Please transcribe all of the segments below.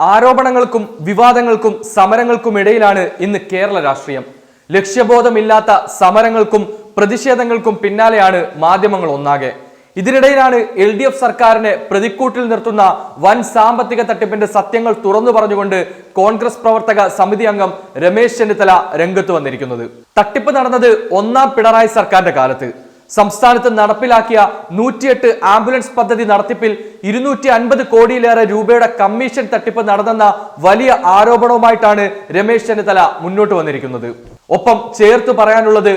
ആരോപണങ്ങൾക്കും വിവാദങ്ങൾക്കും സമരങ്ങൾക്കും ഇടയിലാണ് ഇന്ന് കേരള രാഷ്ട്രീയം. ലക്ഷ്യബോധമില്ലാത്ത സമരങ്ങൾക്കും പ്രതിഷേധങ്ങൾക്കും പിന്നാലെയാണ് മാധ്യമങ്ങൾ ഒന്നാകെ. ഇതിനിടയിലാണ് എൽ ഡി എഫ് സർക്കാരിനെ പ്രതിക്കൂട്ടിൽ നിർത്തുന്ന വൻ സാമ്പത്തിക തട്ടിപ്പിന്റെ സത്യങ്ങൾ തുറന്നു പറഞ്ഞുകൊണ്ട് കോൺഗ്രസ് പ്രവർത്തക സമിതി അംഗം രമേശ് ചെന്നിത്തല രംഗത്ത് വന്നിരിക്കുന്നത്. തട്ടിപ്പ് നടന്നത് ഒന്നാം പിണറായി സർക്കാരിന്റെ കാലത്ത്. സംസ്ഥാനത്ത് നടപ്പിലാക്കിയ നൂറ്റിയെട്ട് ആംബുലൻസ് പദ്ധതി നടത്തിപ്പിൽ ഇരുന്നൂറ്റി അൻപത് കോടിയിലേറെ രൂപയുടെ കമ്മീഷൻ തട്ടിപ്പ് നടന്നെന്ന വലിയ ആരോപണവുമായിട്ടാണ് രമേശ് ചെന്നിത്തല മുന്നോട്ട് വന്നിരിക്കുന്നത്. ഒപ്പം ചേർത്ത് പറയാനുള്ളത്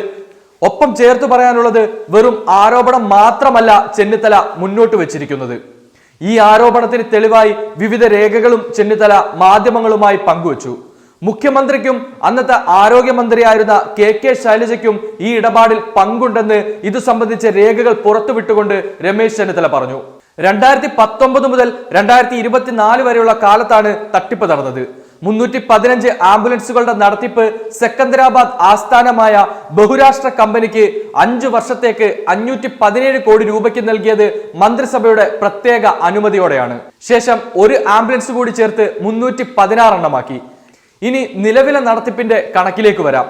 ഒപ്പം ചേർത്ത് പറയാനുള്ളത് വെറും ആരോപണം മാത്രമല്ല ചെന്നിത്തല മുന്നോട്ട് വെച്ചിരിക്കുന്നത്. ഈ ആരോപണത്തിന് തെളിവായി വിവിധ രേഖകളും ചെന്നിത്തല മാധ്യമങ്ങളുമായി പങ്കുവച്ചു. മുഖ്യമന്ത്രിക്കും അന്നത്തെ ആരോഗ്യമന്ത്രിയായിരുന്ന കെ കെ ശൈലജയ്ക്കും ഈ ഇടപാടിൽ പങ്കുണ്ടെന്ന് ഇത് സംബന്ധിച്ച രേഖകൾ പുറത്തുവിട്ടുകൊണ്ട് രമേശ് ചെന്നിത്തല പറഞ്ഞു. രണ്ടായിരത്തി പത്തൊമ്പത് മുതൽ രണ്ടായിരത്തി ഇരുപത്തിനാല് വരെയുള്ള കാലത്താണ് തട്ടിപ്പ് നടന്നത്. മുന്നൂറ്റി പതിനഞ്ച് ആംബുലൻസുകളുടെ നടത്തിപ്പ് സെക്കന്ദരാബാദ് ആസ്ഥാനമായ ബഹുരാഷ്ട്ര കമ്പനിക്ക് അഞ്ചു വർഷത്തേക്ക് അഞ്ഞൂറ്റി പതിനേഴ് കോടി രൂപയ്ക്ക് നൽകിയത് മന്ത്രിസഭയുടെ പ്രത്യേക അനുമതിയോടെയാണ്. ശേഷം ഒരു ആംബുലൻസ് കൂടി ചേർത്ത് മുന്നൂറ്റി പതിനാറെണ്ണമാക്കി ഇനി നിലവിലെ നടത്തിപ്പിന്റെ കണക്കിലേക്ക് വരാം.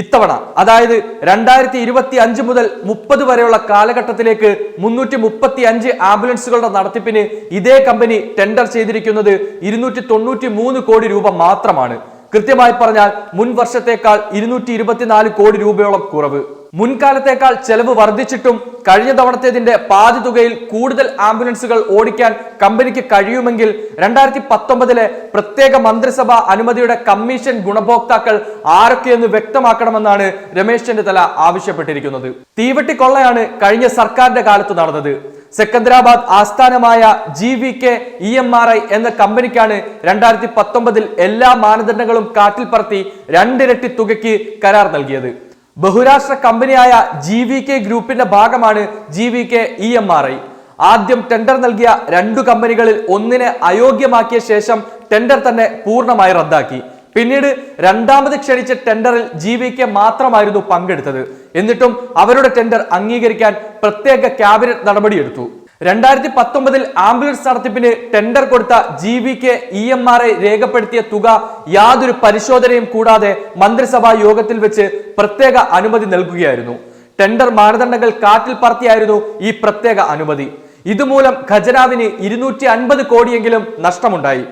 ഇത്തവണ അതായത് രണ്ടായിരത്തി ഇരുപത്തി അഞ്ച് മുതൽ മുപ്പത് വരെയുള്ള കാലഘട്ടത്തിലേക്ക് മുന്നൂറ്റി മുപ്പത്തി അഞ്ച് ആംബുലൻസുകളുടെ നടത്തിപ്പിന് ഇതേ കമ്പനി ടെൻഡർ ചെയ്തിരിക്കുന്നത് ഇരുന്നൂറ്റി തൊണ്ണൂറ്റി മൂന്ന് കോടി രൂപ മാത്രമാണ്. കൃത്യമായി പറഞ്ഞാൽ മുൻ വർഷത്തേക്കാൾ ഇരുന്നൂറ്റി ഇരുപത്തിനാല് കോടി രൂപയോളം കുറവ്. മുൻകാലത്തേക്കാൾ ചെലവ് വർദ്ധിച്ചിട്ടും കഴിഞ്ഞ തവണത്തേതിന്റെ പാതി തുകയിൽ കൂടുതൽ ആംബുലൻസുകൾ ഓടിക്കാൻ കമ്പനിക്ക് കഴിയുമെങ്കിൽ രണ്ടായിരത്തി പത്തൊമ്പതിലെ പ്രത്യേക മന്ത്രിസഭ അനുമതിയുടെ കമ്മീഷൻ ഗുണഭോക്താക്കൾ ആരൊക്കെയെന്ന് വ്യക്തമാക്കണമെന്നാണ് രമേശ് ചെന്നിത്തല ആവശ്യപ്പെട്ടിരിക്കുന്നത്. തീവെട്ടിക്കൊള്ളയാണ് കഴിഞ്ഞ സർക്കാരിന്റെ കാലത്ത് നടന്നത്. സെക്കന്ദരാബാദ് ആസ്ഥാനമായ G V K E M R I എന്ന കമ്പനിക്കാണ് രണ്ടായിരത്തി പത്തൊമ്പതിൽ എല്ലാ മാനദണ്ഡങ്ങളും കാറ്റിൽ പറത്തി രണ്ടിരട്ടി തുകയ്ക്ക് കരാർ നൽകിയത്. ബഹുരാഷ്ട്ര കമ്പനിയായ ജി വി കെ ഗ്രൂപ്പിന്റെ ഭാഗമാണ് G V K E M R I ആദ്യം ടെൻഡർ നൽകിയ രണ്ടു കമ്പനികളിൽ ഒന്നിനെ അയോഗ്യമാക്കിയ ശേഷം ടെൻഡർ തന്നെ പൂർണമായി റദ്ദാക്കി. പിന്നീട് രണ്ടാമത് ക്ഷണിച്ച ടെൻഡറിൽ ജി വി കെ മാത്രമായിരുന്നു പങ്കെടുത്തത്. എന്നിട്ടും അവരുടെ ടെൻഡർ അംഗീകരിക്കാൻ പ്രത്യേക ക്യാബിനറ്റ് നടപടിയെടുത്തു. രണ്ടായിരത്തി പത്തൊമ്പതിൽ ആംബുലൻസ് നടത്തിപ്പിന് ടെൻഡർ കൊടുത്ത G V K E M R I രേഖപ്പെടുത്തിയ തുക യാതൊരു പരിശോധനയും കൂടാതെ മന്ത്രിസഭാ യോഗത്തിൽ വെച്ച് പ്രത്യേക അനുമതി നൽകുകയായിരുന്നു. ടെൻഡർ മാനദണ്ഡങ്ങൾ കാറ്റിൽ പറത്തിയായിരുന്നു ഈ പ്രത്യേക അനുമതി. ഇതുമൂലം ഖജനാവിന് ഇരുന്നൂറ്റി അൻപത് കോടിയെങ്കിലും നഷ്ടമുണ്ടായി.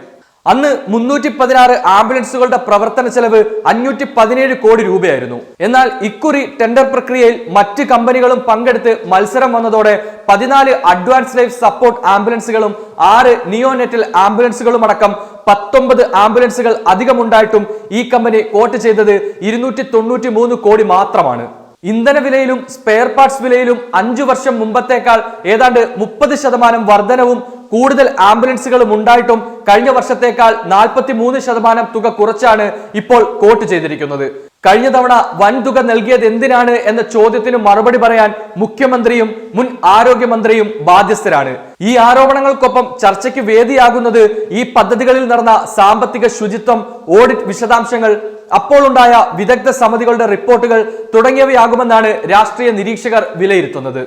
അന്ന് മുന്നൂറ്റി പതിനാറ് ആംബുലൻസുകളുടെ പ്രവർത്തന ചെലവ് അഞ്ഞൂറ്റി പതിനേഴ് കോടി രൂപയായിരുന്നു. എന്നാൽ ഇക്കുറി ടെൻഡർ പ്രക്രിയയിൽ മറ്റ് കമ്പനികളും പങ്കെടുത്ത് മത്സരം വന്നതോടെ പതിനാല് അഡ്വാൻസ് ലൈഫ് സപ്പോർട്ട് ആംബുലൻസുകളും ആറ് നിയോനെറ്റൽ ആംബുലൻസുകളും അടക്കം പത്തൊമ്പത് ആംബുലൻസുകൾ അധികമുണ്ടായിട്ടും ഈ കമ്പനി കോട്ട് ചെയ്തത് ഇരുന്നൂറ്റി തൊണ്ണൂറ്റി മൂന്ന് കോടി മാത്രമാണ്. ഇന്ധന വിലയിലും സ്പെയർ പാർട്സ് വിലയിലും അഞ്ചു വർഷം മുമ്പത്തേക്കാൾ ഏതാണ്ട് മുപ്പത് ശതമാനം വർധനവും കൂടുതൽ ആംബുലൻസുകളും ഉണ്ടായിട്ടും കഴിഞ്ഞ വർഷത്തേക്കാൾ നാൽപ്പത്തി മൂന്ന് ശതമാനം തുക കുറച്ചാണ് ഇപ്പോൾ കോട്ട് ചെയ്തിരിക്കുന്നത്. കഴിഞ്ഞ തവണ വൻ തുക നൽകിയത് എന്തിനാണ് എന്ന ചോദ്യത്തിന് മറുപടി പറയാൻ മുഖ്യമന്ത്രിയും മുൻ ആരോഗ്യമന്ത്രിയും ബാധ്യസ്ഥരാണ്. ഈ ആരോപണങ്ങൾക്കൊപ്പം ചർച്ചയ്ക്ക് വേദിയാകുന്നത് ഈ പദ്ധതികളിൽ നടന്ന സാമ്പത്തിക ശുചിത്വം ഓഡിറ്റ് വിശദാംശങ്ങൾ അപ്പോൾ ഉണ്ടായ വിദഗ്ധ സമിതികളുടെ റിപ്പോർട്ടുകൾ തുടങ്ങിയവയാകുമെന്നാണ് രാഷ്ട്രീയ നിരീക്ഷകർ വിലയിരുത്തുന്നത്.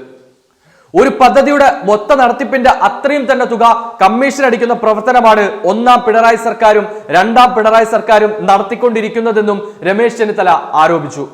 ഒരു പദ്ധതിയുടെ മൊത്ത നടത്തിപ്പിന്റെ അത്രയും തന്നെ തുക കമ്മീഷൻ അടിക്കുന്ന പ്രവർത്തനമാണ് ഒന്നാം പിണറായി സർക്കാരും രണ്ടാം പിണറായി സർക്കാരും നടത്തിക്കൊണ്ടിരിക്കുന്നതെന്നും രമേശ് ചെന്നിത്തല ആരോപിച്ചു.